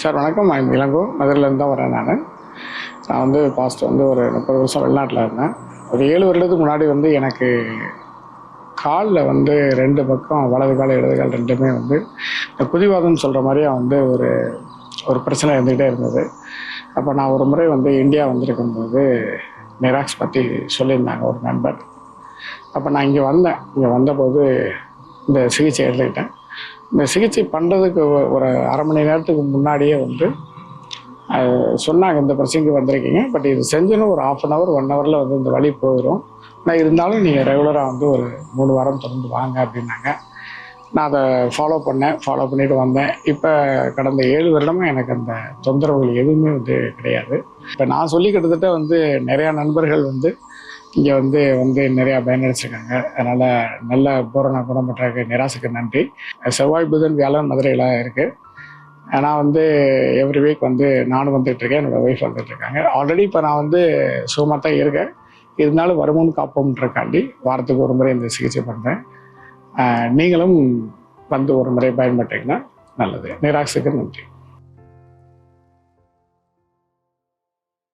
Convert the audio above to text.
Sir வணக்கம். I'm Ilango. மதுரையிலேருந்து தான் வரேன் நான். நான் வந்து பாஸ்ட் வந்து ஒரு முப்பது வருஷம் வெளிநாட்டில் இருந்தேன். ஒரு ஏழு வருடத்துக்கு முன்னாடி வந்து எனக்கு காலில் வந்து ரெண்டு பக்கம் வலது கால் இடது கால் ரெண்டுமே வந்து இந்த குதிவாதம்னு சொல்கிற மாதிரியே வந்து ஒரு ஒரு பிரச்சனை இருந்துக்கிட்டே இருந்தது. அப்போ நான் ஒரு முறை வந்து இந்தியா வந்திருக்கும்போது நிராக்ஸ் பற்றி சொல்லியிருந்தாங்க ஒரு நண்பர். அப்போ நான் இங்கே வந்தேன். இங்கே வந்தபோது இந்த சிகிச்சை எடுத்துக்கிட்டேன். இந்த சிகிச்சை பண்ணுறதுக்கு ஒரு அரை மணி நேரத்துக்கு முன்னாடியே வந்து சொன்னாங்க இந்த பிரச்சனைக்கு வந்திருக்கீங்க. பட் இது செஞ்சுன்னு ஒரு ஆஃப் அன் ஹவர் ஒன் ஹவரில் வந்து இந்த வழி போயிடும் ஆனால் இருந்தாலும் நீங்கள் ரெகுலராக வந்து ஒரு மூணு வாரம் தொடர்ந்து வாங்க அப்படின்னாங்க. நான் அதை ஃபாலோ பண்ணேன் ஃபாலோ பண்ணிட்டு வந்தேன். இப்போ கடந்த ஏழு வருடமாக எனக்கு அந்த தொந்தரவுகள் எதுவுமே வந்து கிடையாது. இப்போ நான் சொல்லி கிட்டத்தட்ட வந்து நிறையா நண்பர்கள் வந்து இங்கே வந்து வந்து நிறையா பயனடைச்சிருக்காங்க அதனால் நல்ல பூரண குணமற்ற நிராசுக்கு நன்றி. செவ்வாய் புதன் வியாழன் மதுரையில் இருக்குது நான் வந்து எவ்ரி வீக் வந்து நானும் வந்துட்டுருக்கேன் என்னோடய ஒய்ஃப் இருக்காங்க. ஆல்ரெடி இப்போ நான் வந்து சுகமாக தான் இருக்கேன். இருந்தாலும் வருமுன் காப்போம்ன்றக்காண்டி வாரத்துக்கு ஒரு முறை இந்த சிகிச்சை பண்ணுறேன் நீங்களும் வந்து ஒரு முறை பயன்பட்டீங்கன்னா நல்லது. நிராசுக்கு நன்றி.